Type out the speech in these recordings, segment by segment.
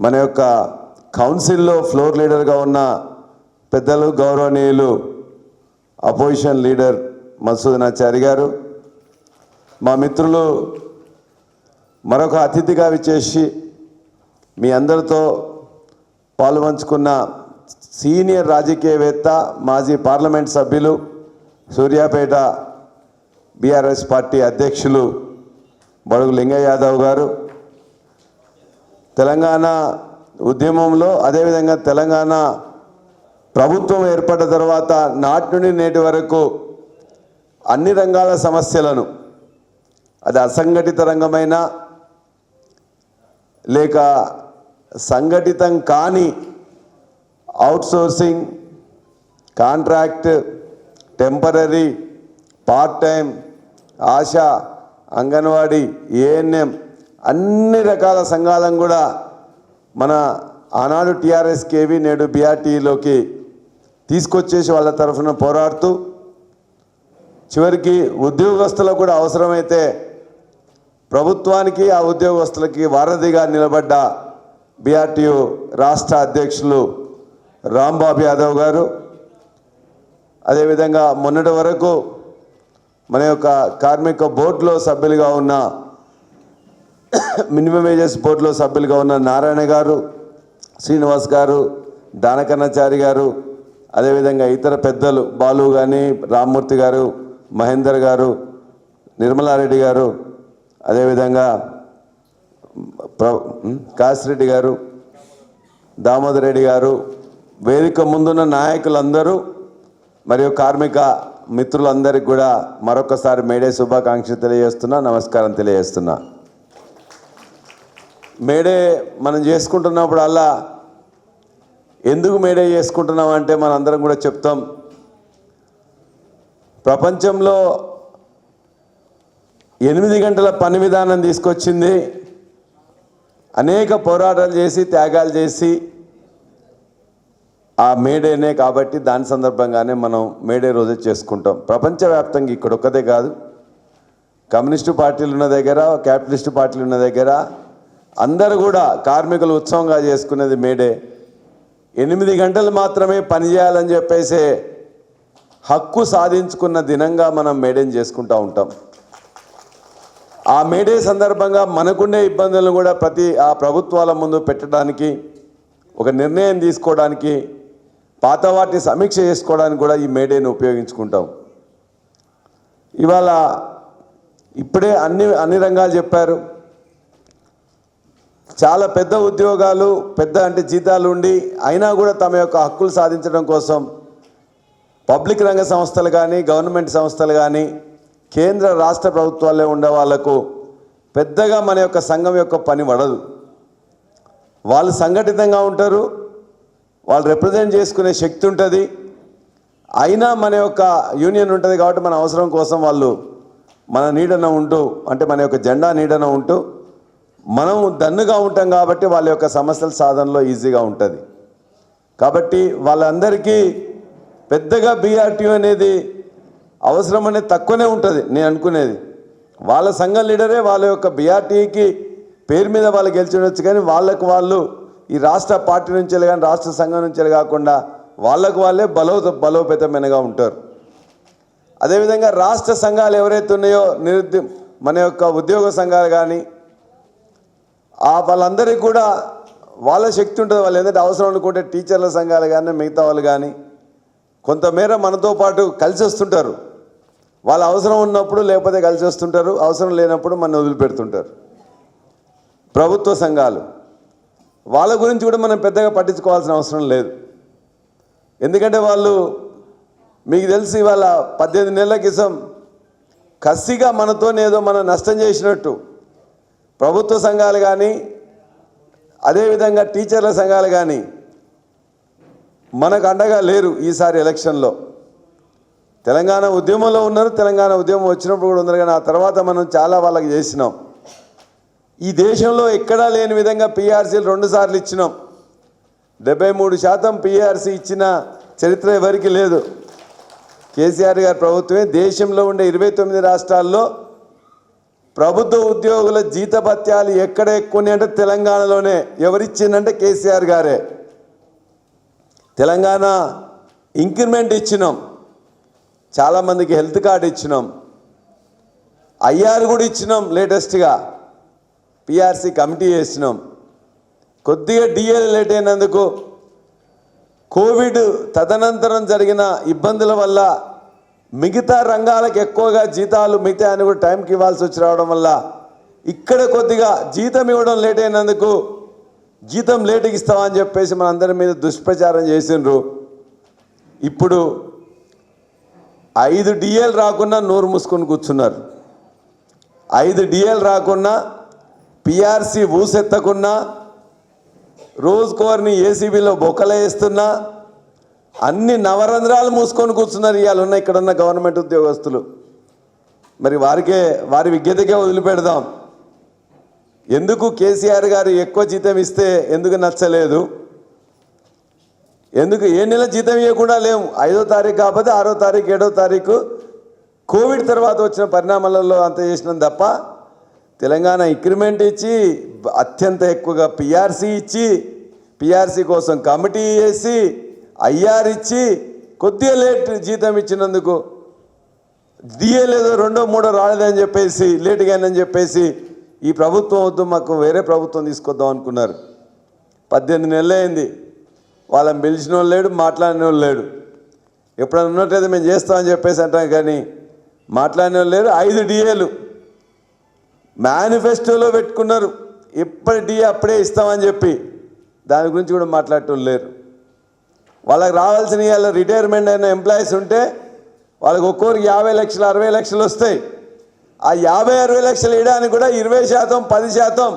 మన యొక్క కౌన్సిల్లో ఫ్లోర్ లీడర్గా ఉన్న పెద్దలు గౌరవనీయులు అపోజిషన్ లీడర్ మసూదనాచారి గారు మా మిత్రులు మరొక అతిథిగా విచ్చేసి మీ అందరితో పాలుపంచుకున్న సీనియర్ రాజకీయవేత్త మాజీ పార్లమెంట్ సభ్యులు సూర్యాపేట బీఆర్ఎస్ పార్టీ అధ్యక్షులు బడుగు లింగయ్య యాదవ్ గారు తెలంగాణ ఉద్యమంలో అదేవిధంగా తెలంగాణ ప్రభుత్వం ఏర్పడ్డ తర్వాత నాటి నుండి నేటి వరకు అన్ని రంగాల సమస్యలను అది అసంఘటిత రంగమైన లేక సంఘటితం కాని outsourcing contract temporary part time ASHA anganwadi ANM అన్ని రకాల సంఘాలను కూడా మన ఆనాడు టీఆర్ఎస్ కేవీ నేడు బీఆర్టీలోకి తీసుకొచ్చేసి వాళ్ళ తరఫున పోరాడుతూ చివరికి ఉద్యోగస్తులకు కూడా అవసరమైతే ప్రభుత్వానికి ఆ ఉద్యోగస్తులకి వారధిగా నిలబడ్డ బీఆర్టీయు రాష్ట్ర అధ్యక్షులు రాంబాబు యాదవ్ గారు. అదేవిధంగా మొన్నటి వరకు మన యొక్క కార్మిక బోర్డులో సభ్యులుగా ఉన్న మినిమం వేజెస్ బోర్డులో సభ్యులుగా ఉన్న నారాయణ గారు శ్రీనివాస్ గారు దానకన్నాచారి గారు అదేవిధంగా ఇతర పెద్దలు బాలు కానీ రామ్మూర్తి గారు మహేందర్ గారు నిర్మలారెడ్డి గారు అదేవిధంగా ప్ర కాసిరెడ్డి గారు దామోదర్ రెడ్డి గారు వేదిక ముందున్న నాయకులందరూ మరియు కార్మిక మిత్రులందరికీ కూడా మరొకసారి మేడే శుభాకాంక్షలు తెలియజేస్తున్నా నమస్కారం తెలియజేస్తున్నా. మేడే మనం చేసుకుంటున్నప్పుడల్లా ఎందుకు మేడే చేసుకుంటున్నాం అంటే మనందరం కూడా చెప్తాం. ప్రపంచంలో ఎనిమిది గంటల పని విధానం తీసుకొచ్చింది. అనేక పోరాటాలు చేసి త్యాగాలు చేసి ఆ మేడేనే కాబట్టి దాని సందర్భంగానే మనం మేడే రోజు చేసుకుంటాం. ప్రపంచవ్యాప్తంగా ఇక్కడ ఒక్కదే కాదు. కమ్యూనిస్టు పార్టీలు ఉన్న దగ్గర క్యాపిటలిస్టు పార్టీలు ఉన్న దగ్గర అందరూ కూడా కార్మికులు ఉత్సవంగా చేసుకునేది మేడే ఎనిమిది గంటలు మాత్రమే పని చేయాలని హక్కు సాధించుకున్న దినంగా మనం మేడేని చేసుకుంటూ ఉంటాం. ఆ మేడే సందర్భంగా మనకుండే ఇబ్బందులను కూడా ప్రతి ఆ ప్రభుత్వాల ముందు పెట్టడానికి ఒక నిర్ణయం తీసుకోవడానికి పాత వాటిని సమీక్ష చేసుకోవడానికి కూడా ఈ మేడేని ఉపయోగించుకుంటాం. ఇవాళ ఇప్పుడే అన్ని అన్ని రంగాలు చెప్పారు. చాలా పెద్ద ఉద్యోగాలు పెద్ద అంటే జీతాలు ఉండి అయినా కూడా తమ యొక్క హక్కులు సాధించడం కోసం పబ్లిక్ రంగ సంస్థలు కానీ గవర్నమెంట్ సంస్థలు కానీ కేంద్ర రాష్ట్ర ప్రభుత్వాలే ఉండే వాళ్ళకు పెద్దగా మన యొక్క సంఘం యొక్క పని పడదు. వాళ్ళు సంఘటితంగా ఉంటారు వాళ్ళు రిప్రజెంట్ చేసుకునే శక్తి ఉంటుంది. అయినా మన యొక్క యూనియన్ ఉంటుంది కాబట్టి మన అవసరం కోసం వాళ్ళు మన నీడన ఉంటూ అంటే మన యొక్క జెండా నీడన ఉంటూ మనం దన్నుగా ఉంటాం కాబట్టి వాళ్ళ యొక్క సమస్యల సాధనలో ఈజీగా ఉంటుంది. కాబట్టి వాళ్ళందరికీ పెద్దగా బీఆర్టీ అనేది అవసరం అనేది తక్కువనే ఉంటుంది నేను అనుకునేది. వాళ్ళ సంఘం లీడరే వాళ్ళ యొక్క బీఆర్టీకి పేరు మీద వాళ్ళు గెలిచినవచ్చు కానీ వాళ్ళకు వాళ్ళు ఈ రాష్ట్ర పార్టీ నుంచి కానీ రాష్ట్ర సంఘం నుంచి కాకుండా వాళ్ళకు వాళ్ళే బలో బలోపేతమైనగా ఉంటారు. అదేవిధంగా రాష్ట్ర సంఘాలు ఎవరైతే ఉన్నాయో నిరుద్య మన యొక్క ఉద్యోగ సంఘాలు కానీ వాళ్ళందరికీ కూడా వాళ్ళ శక్తి ఉంటుంది. వాళ్ళు ఏంటంటే అవసరం అనుకుంటే టీచర్ల సంఘాలు కానీ మిగతా వాళ్ళు కానీ కొంతమేర మనతో పాటు కలిసి వస్తుంటారు. వాళ్ళ అవసరం ఉన్నప్పుడు లేకపోతే కలిసి వస్తుంటారు. అవసరం లేనప్పుడు మన వదిలిపెడుతుంటారు. ప్రభుత్వ సంఘాలు. వాళ్ళ గురించి కూడా మనం పెద్దగా పట్టించుకోవాల్సిన అవసరం లేదు. ఎందుకంటే వాళ్ళు మీకు తెలిసి వాళ్ళ పద్దెనిమిది నెలల క్రితం కసిగా మనతోనేదో మనం నష్టం చేసినట్టు ప్రభుత్వ సంఘాలు కానీ అదేవిధంగా టీచర్ల సంఘాలు కానీ మనకు అండగా లేరు ఈసారి ఎలక్షన్లో. తెలంగాణ ఉద్యమంలో ఉన్నారు తెలంగాణ ఉద్యమం వచ్చినప్పుడు కూడా ఉన్నారు కానీ ఆ తర్వాత మనం చాలా వాళ్ళకి చేసినాం. ఈ దేశంలో ఎక్కడా లేని విధంగా పీఆర్సీలు రెండు సార్లు ఇచ్చినాం. డెబ్బై మూడు శాతం పీఆర్సీ ఇచ్చిన చరిత్ర ఎవరికి లేదు. కేసీఆర్ గారి ప్రభుత్వమే దేశంలో ఉండే ఇరవై తొమ్మిది రాష్ట్రాల్లో ప్రభుత్వ ఉద్యోగుల జీతభత్యాలు ఎక్కడ ఎక్కువ అంటే తెలంగాణలోనే. ఎవరిచ్చిందంటే కేసీఆర్ గారే. తెలంగాణ ఇంక్రిమెంట్ ఇచ్చినాం. చాలామందికి హెల్త్ కార్డు ఇచ్చినాం. ఐఆర్ కూడా ఇచ్చినాం లేటెస్ట్గా. పిఆర్సీ కమిటీ చేసినాం. కొద్దిగా డిఎల్ లేట్ అయినందుకు కోవిడ్ తదనంతరం జరిగిన ఇబ్బందుల వల్ల మిగతా రంగాలకు ఎక్కువగా జీతాలు మిగతా అని కూడా టైంకి ఇవ్వాల్సి వచ్చి రావడం వల్ల ఇక్కడ కొద్దిగా జీతం ఇవ్వడం లేట్ అయినందుకు జీతం లేటుకి ఇస్తామని చెప్పేసి మన అందరి మీద దుష్ప్రచారం చేసిండ్రు. ఇప్పుడు ఐదు డిఎల్ రాకుండా నోరు మూసుకొని కూర్చున్నారు. ఐదు డిఎల్ రాకున్నా పిఆర్సి ఊసెత్తకున్నా రోజుకోరిని ఏసీబీలో బొక్కలేస్తున్నా అన్ని నవరంధ్రాలు మూసుకొని కూర్చున్నారు ఇవాళ ఉన్న ఇక్కడ ఉన్న గవర్నమెంట్ ఉద్యోగస్తులు. మరి వారికే వారి విజ్ఞతకే వదిలిపెడదాం. ఎందుకు కేసీఆర్ గారు ఎక్కువ జీతం ఇస్తే ఎందుకు నచ్చలేదు? ఎందుకు ఏ నెల జీతం ఇవ్వకుండా లేము ఐదో తారీఖు కాకపోతే ఆరో తారీఖు ఏడో తారీఖు కోవిడ్ తర్వాత వచ్చిన పరిణామాలలో అంత చేసినాం తప్ప తెలంగాణ ఇంక్రిమెంట్ ఇచ్చి అత్యంత ఎక్కువగా పిఆర్సీ ఇచ్చి పిఆర్సీ కోసం కమిటీ వేసి ఐఆర్ ఇచ్చి కొద్దిగా లేట్ జీతం ఇచ్చినందుకు డిఏ లేదో రెండో మూడో రాలేదని చెప్పేసి లేటుగానని చెప్పేసి ఈ ప్రభుత్వం వద్దు మాకు వేరే ప్రభుత్వం తీసుకొద్దాం అనుకున్నారు. పద్దెనిమిది నెలలు అయింది. వాళ్ళని పిలిచిన వాళ్ళు లేడు మాట్లాడిన వాళ్ళు లేడు. ఎప్పుడైనా ఉన్నట్లయితే మేము చేస్తామని చెప్పేసి అంటాం కానీ మాట్లాడిన వాళ్ళు లేరు. ఐదు డిఏలు మేనిఫెస్టోలో పెట్టుకున్నారు. ఎప్పటి డిఏ అప్పుడే ఇస్తామని చెప్పి దాని గురించి కూడా మాట్లాడటం లేరు. వాళ్ళకి రావాల్సిన ఇవాళ రిటైర్మెంట్ అయిన ఎంప్లాయీస్ ఉంటే వాళ్ళకి ఒక్కొక్కరికి యాభై లక్షలు అరవై లక్షలు వస్తాయి. ఆ యాభై అరవై లక్షలు వేయడానికి కూడా ఇరవై శాతం పది శాతం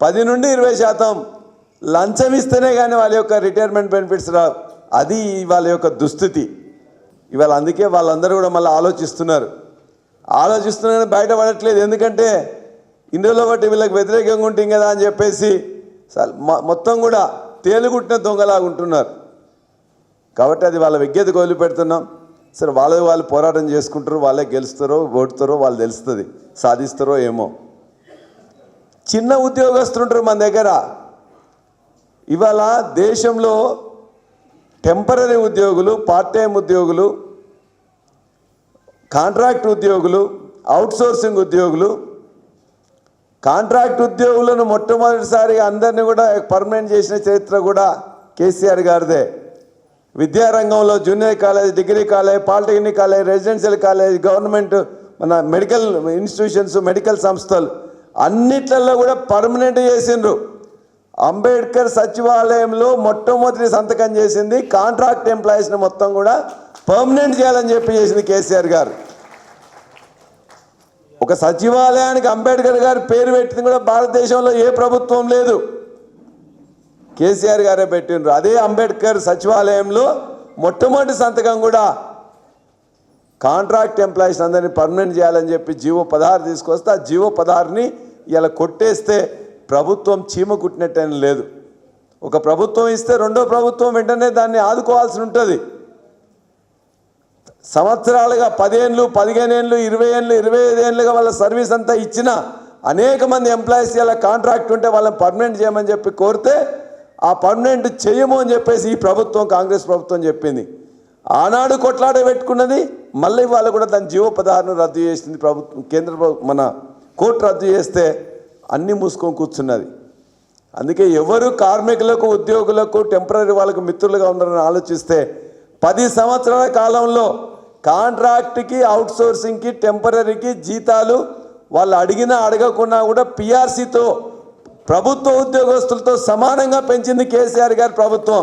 పది నుండి ఇరవై శాతం లంచం ఇస్తేనే కానీ వాళ్ళ యొక్క రిటైర్మెంట్ బెనిఫిట్స్ రావు. అది వాళ్ళ యొక్క దుస్థితి. ఇవాళ అందుకే వాళ్ళందరూ కూడా మళ్ళీ ఆలోచిస్తున్నారు. ఆలోచిస్తున్నారని బయటపడట్లేదు ఎందుకంటే ఇందులో బట్టి వీళ్ళకి వ్యతిరేకంగా ఉంటుంది కదా అని చెప్పేసి మొత్తం కూడా తేలుగుట్టిన దొంగలాగా ఉంటున్నారు. కాబట్టి అది వాళ్ళ విజ్ఞతకు వదిలిపెడుతున్నాం సరే వాళ్ళే వాళ్ళు పోరాటం చేసుకుంటారు వాళ్ళే గెలుస్తారో ఓడుతారో వాళ్ళు తెలుస్తుంది సాధిస్తారో ఏమో. చిన్న ఉద్యోగస్తులు ఉంటారు మన దగ్గర. ఇవాళ దేశంలో టెంపరీ ఉద్యోగులు పార్ట్ టైం ఉద్యోగులు కాంట్రాక్ట్ ఉద్యోగులు అవుట్సోర్సింగ్ ఉద్యోగులు కాంట్రాక్ట్ ఉద్యోగులను మొట్టమొదటిసారి అందరినీ కూడా పర్మనెంట్ చేసిన చరిత్ర కూడా కేసీఆర్ గారిదే. విద్యారంగంలో junior college degree college polytechnic college residential college government మన మెడికల్ ఇన్స్టిట్యూషన్స్ మెడికల్ సంస్థలు అన్నిట్లలో కూడా పర్మనెంట్ చేసిండ్రు. అంబేద్కర్ సచివాలయంలో మొట్టమొదటి సంతకం చేసింది కాంట్రాక్ట్ ఎంప్లాయీస్ని మొత్తం కూడా పర్మనెంట్ చేయాలని చెప్పి చేసింది కేసీఆర్ గారు. ఒక సచివాలయానికి అంబేద్కర్ గారు పేరు పెట్టింది కూడా భారతదేశంలో ఏ ప్రభుత్వం లేదు. కేసీఆర్ గారే పెట్టిండ్రు. అదే అంబేద్కర్ సచివాలయంలో మొట్టమొదటి సంతకం కూడా కాంట్రాక్ట్ ఎంప్లాయీస్ అందరినీ పర్మనెంట్ చేయాలని చెప్పి జీవో పదహారు తీసుకొస్తే ఆ జీవో పదహారుని ఇలా కొట్టేస్తే ప్రభుత్వం చీమ కుట్టినట్టని లేదు. ఒక ప్రభుత్వం ఇస్తే రెండో ప్రభుత్వం వెంటనే దాన్ని ఆదుకోవాల్సి ఉంటుంది. సంవత్సరాలుగా పదేళ్ళు పదిహేను ఏళ్ళు ఇరవై ఏళ్ళు ఇరవై ఐదు ఏళ్ళుగా వాళ్ళ సర్వీస్ అంతా ఇచ్చిన అనేక మంది ఎంప్లాయీస్ ఇలా కాంట్రాక్ట్ ఉంటే వాళ్ళని పర్మనెంట్ చేయమని చెప్పి కోరితే ఆ పర్మనెంట్ చేయము అని చెప్పేసి ఈ ప్రభుత్వం కాంగ్రెస్ ప్రభుత్వం చెప్పింది. ఆనాడు కొట్లాట పెట్టుకున్నది మళ్ళీ వాళ్ళు కూడా దాని జీవో పదహారును రద్దు చేసింది ప్రభుత్వం కేంద్ర మన కోర్టు రద్దు చేస్తే అన్నీ మూసుకొని కూర్చున్నది. అందుకే ఎవరు కార్మికులకు ఉద్యోగులకు టెంపరీ వాళ్ళకు మిత్రులుగా ఉన్నారని ఆలోచిస్తే పది సంవత్సరాల కాలంలో కాంట్రాక్ట్కి అవుట్సోర్సింగ్కి టెంపరీకి జీతాలు వాళ్ళు అడిగినా అడగకున్నా కూడా పిఆర్సీతో ప్రభుత్వ ఉద్యోగస్తులతో సమానంగా పెంచింది కేసీఆర్ గారి ప్రభుత్వం.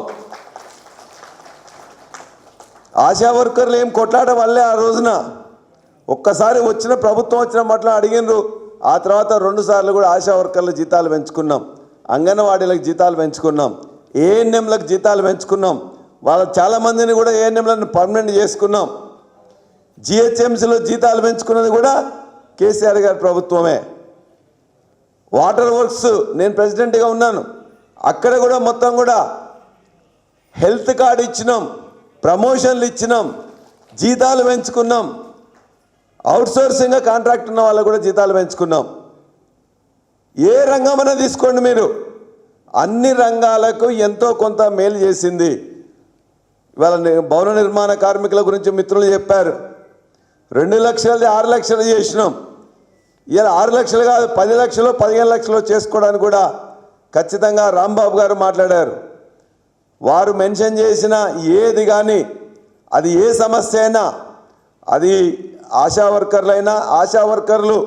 ఆశా వర్కర్లు ఏం కొట్లాట వల్లే ఆ రోజున ఒక్కసారి వచ్చిన ప్రభుత్వం వచ్చిన మట్ల అడిగినరు. ఆ తర్వాత రెండు సార్లు కూడా ఆశా వర్కర్ల జీతాలు పెంచుకున్నాం. అంగన్వాడీలకు జీతాలు పెంచుకున్నాం. ఏఎన్ఎంలకు జీతాలు పెంచుకున్నాం. వాళ్ళ చాలామందిని కూడా ఏఎన్ఎంలను పర్మనెంట్ చేసుకున్నాం. జిహెచ్ఎంసీలో జీతాలు పెంచుకున్నది కూడా కేసీఆర్ గారి ప్రభుత్వమే. వాటర్ వర్క్స్ నేను ప్రెసిడెంట్గా ఉన్నాను. అక్కడ కూడా మొత్తం కూడా హెల్త్ కార్డు ఇచ్చినాం ప్రమోషన్లు ఇచ్చినాం జీతాలు పెంచుకున్నాం. అవుట్సోర్సింగ్గా కాంట్రాక్ట్ ఉన్న వాళ్ళకు కూడా జీతాలు పెంచుకున్నాం. ఏ రంగమైనా తీసుకోండి మీరు. అన్ని రంగాలకు ఎంతో కొంత మేలు చేసింది. ఇవాళ భవన నిర్మాణ కార్మికుల గురించి మిత్రులు చెప్పారు. రెండు లక్షలది ఆరు లక్షలు చేసినాం. ఇలా ఆరు లక్షలు కాదు పది లక్షలు పదిహేను లక్షలు చేసుకోవడానికి కూడా ఖచ్చితంగా రాంబాబు గారు మాట్లాడారు. వారు మెన్షన్ చేసిన ఏది కానీ అది ఏ సమస్య అయినా అది ఆశా వర్కర్లైనా ఆశా వర్కర్లు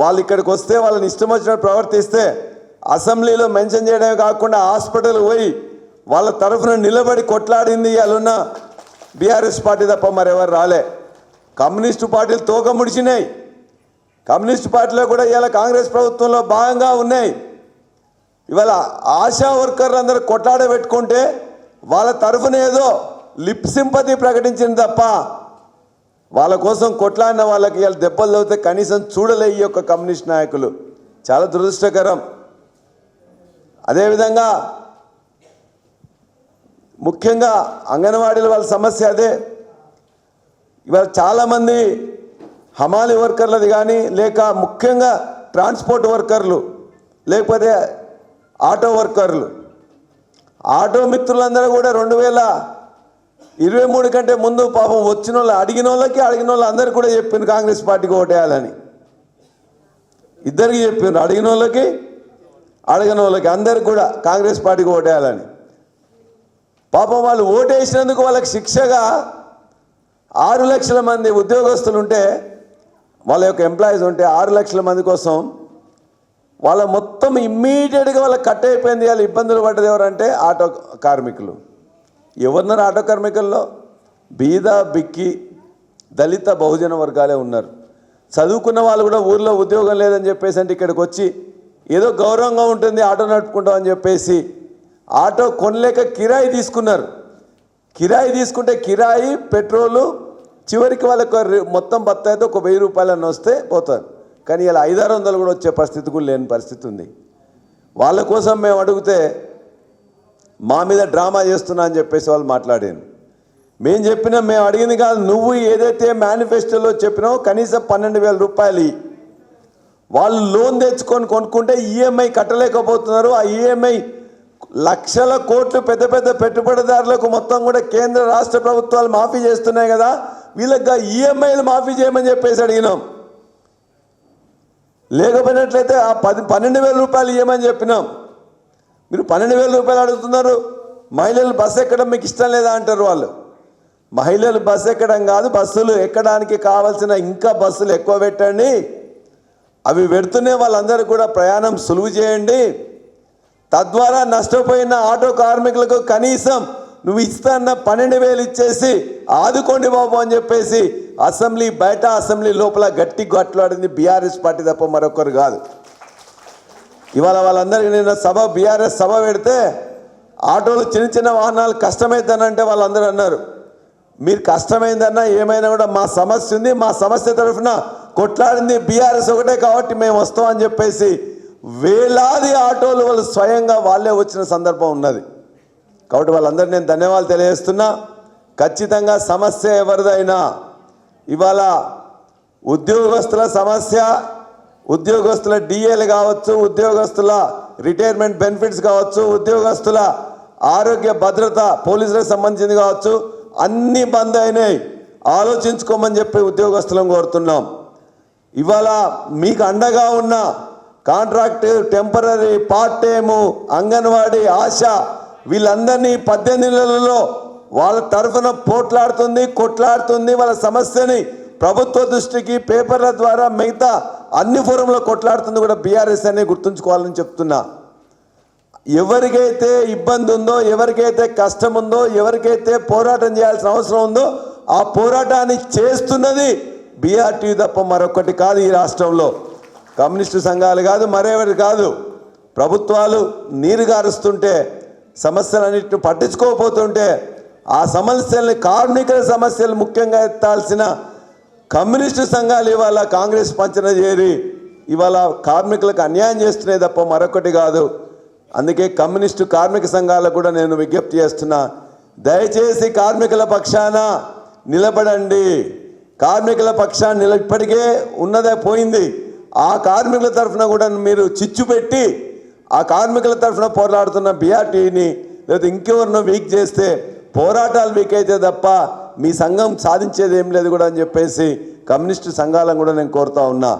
వాళ్ళు ఇక్కడికి వస్తే వాళ్ళని ఇష్టం వచ్చినట్టు ప్రవర్తిస్తే అసెంబ్లీలో మెన్షన్ చేయడమే కాకుండా హాస్పిటల్ పోయి వాళ్ళ తరఫున నిలబడి కొట్లాడింది వాళ్ళున్న బీఆర్ఎస్ పార్టీ తప్ప మరెవరు రాలే. కమ్యూనిస్టు పార్టీలు తోక ముడిచినాయి. కమ్యూనిస్ట్ పార్టీలో కూడా ఇవాళ కాంగ్రెస్ ప్రభుత్వంలో భాగంగా ఉన్నాయి. ఇవాళ ఆశా వర్కర్లు అందరూ కొట్లాడ పెట్టుకుంటే వాళ్ళ తరఫున ఏదో లిప్ సింపతి ప్రకటించింది తప్ప వాళ్ళ కోసం కొట్లాడిన వాళ్ళకి ఇవాళ దెబ్బలు తగ్గితే కనీసం చూడలే ఈ యొక్క కమ్యూనిస్ట్ నాయకులు. చాలా దురదృష్టకరం. అదేవిధంగా ముఖ్యంగా అంగన్వాడీల వాళ్ళ సమస్య అదే. ఇవాళ చాలామంది హమాలి వర్కర్లది కానీ లేక ముఖ్యంగా ట్రాన్స్పోర్ట్ వర్కర్లు లేకపోతే ఆటో వర్కర్లు. ఆటో మిత్రులందరూ కూడా రెండు వేల ఇరవై మూడు కంటే ముందు పాపం వచ్చిన వాళ్ళు అడిగిన వాళ్ళకి అడిగిన వాళ్ళు అందరికీ కూడా చెప్పింది కాంగ్రెస్ పార్టీకి ఓటేయాలని. ఇద్దరికి చెప్పిండ్రు అడిగిన వాళ్ళకి అడిగిన వాళ్ళకి అందరికి కూడా కాంగ్రెస్ పార్టీకి ఓటేయాలని. పాపం వాళ్ళు ఓటేసినందుకు వాళ్ళకి శిక్షగా ఆరు లక్షల మంది ఉద్యోగస్తులు ఉంటే వాళ్ళ యొక్క ఎంప్లాయీస్ ఉంటే ఆరు లక్షల మంది కోసం వాళ్ళ మొత్తం ఇమ్మీడియట్గా వాళ్ళకి కట్ అయిపోయింది వాళ్ళు ఇబ్బందులు పడ్డది ఎవరంటే ఆటో కార్మికులు. ఎవరున్నారు ఆటో కార్మికుల్లో బీద బిక్కి దళిత బహుజన వర్గాలే ఉన్నారు. చదువుకున్న వాళ్ళు కూడా ఊర్లో ఉద్యోగం లేదని చెప్పేసి అంటే ఇక్కడికి వచ్చి ఏదో గౌరవంగా ఉంటుంది ఆటో నడుపుకుంటాం అని చెప్పేసి ఆటో కొనలేక కిరాయి తీసుకున్నారు. కిరాయి తీసుకుంటే కిరాయి పెట్రోలు చివరికి వాళ్ళకు మొత్తం మొత్తం అయితే ఒక వెయ్యి రూపాయలన్న వస్తే పోతారు. కానీ ఇలా ఐదారు వందలు కూడా వచ్చే పరిస్థితి కూడా లేని పరిస్థితి ఉంది. వాళ్ళ కోసం మేము అడిగితే మా మీద డ్రామా చేస్తున్నా అని చెప్పేసి వాళ్ళు మాట్లాడాను మేము చెప్పినా మేము అడిగింది కాదు నువ్వు ఏదైతే మేనిఫెస్టోలో చెప్పినావో కనీసం పన్నెండు వేల రూపాయలు వాళ్ళు లోన్ తెచ్చుకొని కొనుక్కుంటే ఈఎంఐ కట్టలేకపోతున్నారు. ఆ ఈఎంఐ లక్షల కోట్లు పెద్ద పెద్ద పెట్టుబడిదారులకు మొత్తం కూడా కేంద్ర రాష్ట్ర ప్రభుత్వాలు మాఫీ చేస్తున్నాయి కదా. వీళ్ళకి ఈఎంఐలు మాఫీ చేయమని చెప్పేసి అడిగినాం. లేకపోయినట్లయితే ఆ పది పన్నెండు వేల రూపాయలు ఇవ్వమని చెప్పినాం. మీరు పన్నెండు వేల రూపాయలు అడుగుతున్నారు మహిళలు బస్సు ఎక్కడం మీకు ఇష్టం లేదా అంటారు వాళ్ళు. మహిళలు బస్సు ఎక్కడం కాదు బస్సులు ఎక్కడానికి కావాల్సిన ఇంకా బస్సులు ఎక్కువ పెట్టండి. అవి పెడుతూనే వాళ్ళందరూ కూడా ప్రయాణం సులువు చేయండి. తద్వారా నష్టపోయిన ఆటో కార్మికులకు కనీసం నువ్వు ఇస్తాన్న పన్నెండు వేలు ఇచ్చేసి ఆదుకోండి బాబు అని చెప్పేసి అసెంబ్లీ బయట అసెంబ్లీ లోపల గట్టి గట్లాడింది బీఆర్ఎస్ పార్టీ తప్ప మరొకరు కాదు. ఇవాళ వాళ్ళందరికీ నిన్న సభ బీఆర్ఎస్ సభ పెడితే ఆటోలు చిన్న చిన్న వాహనాలు కష్టమైతానంటే వాళ్ళందరూ అన్నారు. మీరు కష్టమైందన్నా ఏమైనా కూడా మా సమస్య ఉంది మా సమస్య తరఫున కొట్లాడింది బీఆర్ఎస్ ఒకటే కాబట్టి మేము వస్తామని చెప్పేసి వేలాది ఆటోలు వాళ్ళు స్వయంగా వాళ్ళే వచ్చిన సందర్భం ఉన్నది. కాబట్టి వాళ్ళందరికీ నేను ధన్యవాదాలు తెలియజేస్తున్నా. ఖచ్చితంగా సమస్య ఎవరిదైనా ఇవాళ ఉద్యోగస్తుల సమస్య ఉద్యోగస్తుల డిఏలు కావచ్చు ఉద్యోగస్తుల రిటైర్మెంట్ బెనిఫిట్స్ కావచ్చు ఉద్యోగస్తుల ఆరోగ్య భద్రత పోలీసులకు సంబంధించింది కావచ్చు అన్నీ బంద్ అయినాయి. ఆలోచించుకోమని చెప్పి ఉద్యోగస్తులను కోరుతున్నాం. ఇవాళ మీకు అండగా ఉన్న contract temporary part time anganwadi ASHA వీళ్ళందరినీ పద్దెనిమిది నెలలలో వాళ్ళ తరఫున పోట్లాడుతుంది కొట్లాడుతుంది వాళ్ళ సమస్యని ప్రభుత్వ దృష్టికి పేపర్ల ద్వారా మిగతా అన్ని ఫోరంలో కొట్లాడుతుంది కూడా బీఆర్ఎస్ అనే గుర్తుంచుకోవాలని చెప్తున్నా. ఎవరికైతే ఇబ్బంది ఉందో ఎవరికైతే కష్టం ఉందో ఎవరికైతే పోరాటం చేయాల్సిన అవసరం ఉందో ఆ పోరాటాన్ని చేస్తున్నది బీఆర్టీ తప్ప మరొకటి కాదు ఈ రాష్ట్రంలో. కమ్యూనిస్టు సంఘాలు కాదు మరెవరి కాదు. ప్రభుత్వాలు నీరు గారుస్తుంటే సమస్యలన్నింటిని పట్టించుకోకపోతుంటే ఆ సమస్యల్ని కార్మికుల సమస్యలు ముఖ్యంగా ఎత్తాల్సిన కమ్యూనిస్టు సంఘాలు ఇవాళ కాంగ్రెస్ పంచన చేరి ఇవాళ కార్మికులకు అన్యాయం చేస్తున్నాయి తప్ప మరొకటి కాదు. అందుకే కమ్యూనిస్టు కార్మిక సంఘాలకు కూడా నేను విజ్ఞప్తి చేస్తున్నా దయచేసి కార్మికుల పక్షాన నిలబడండి. కార్మికుల పక్షాన్ని నిల ఇప్పటికే ఉన్నదే పోయింది. ఆ కార్మికుల తరఫున కూడా మీరు చిచ్చు పెట్టి ఆ కార్మికుల తరఫున పోరాడుతున్న బీఆర్టీని లేదా ఇంకెవరినో వీక్ చేస్తే పోరాటాలు వీక్ అయితే తప్ప మీ సంఘం సాధించేది ఏం లేదు కూడా అని చెప్పేసి కమ్యూనిస్టు సంఘాలను కూడా నేను కోరుతా ఉన్నా.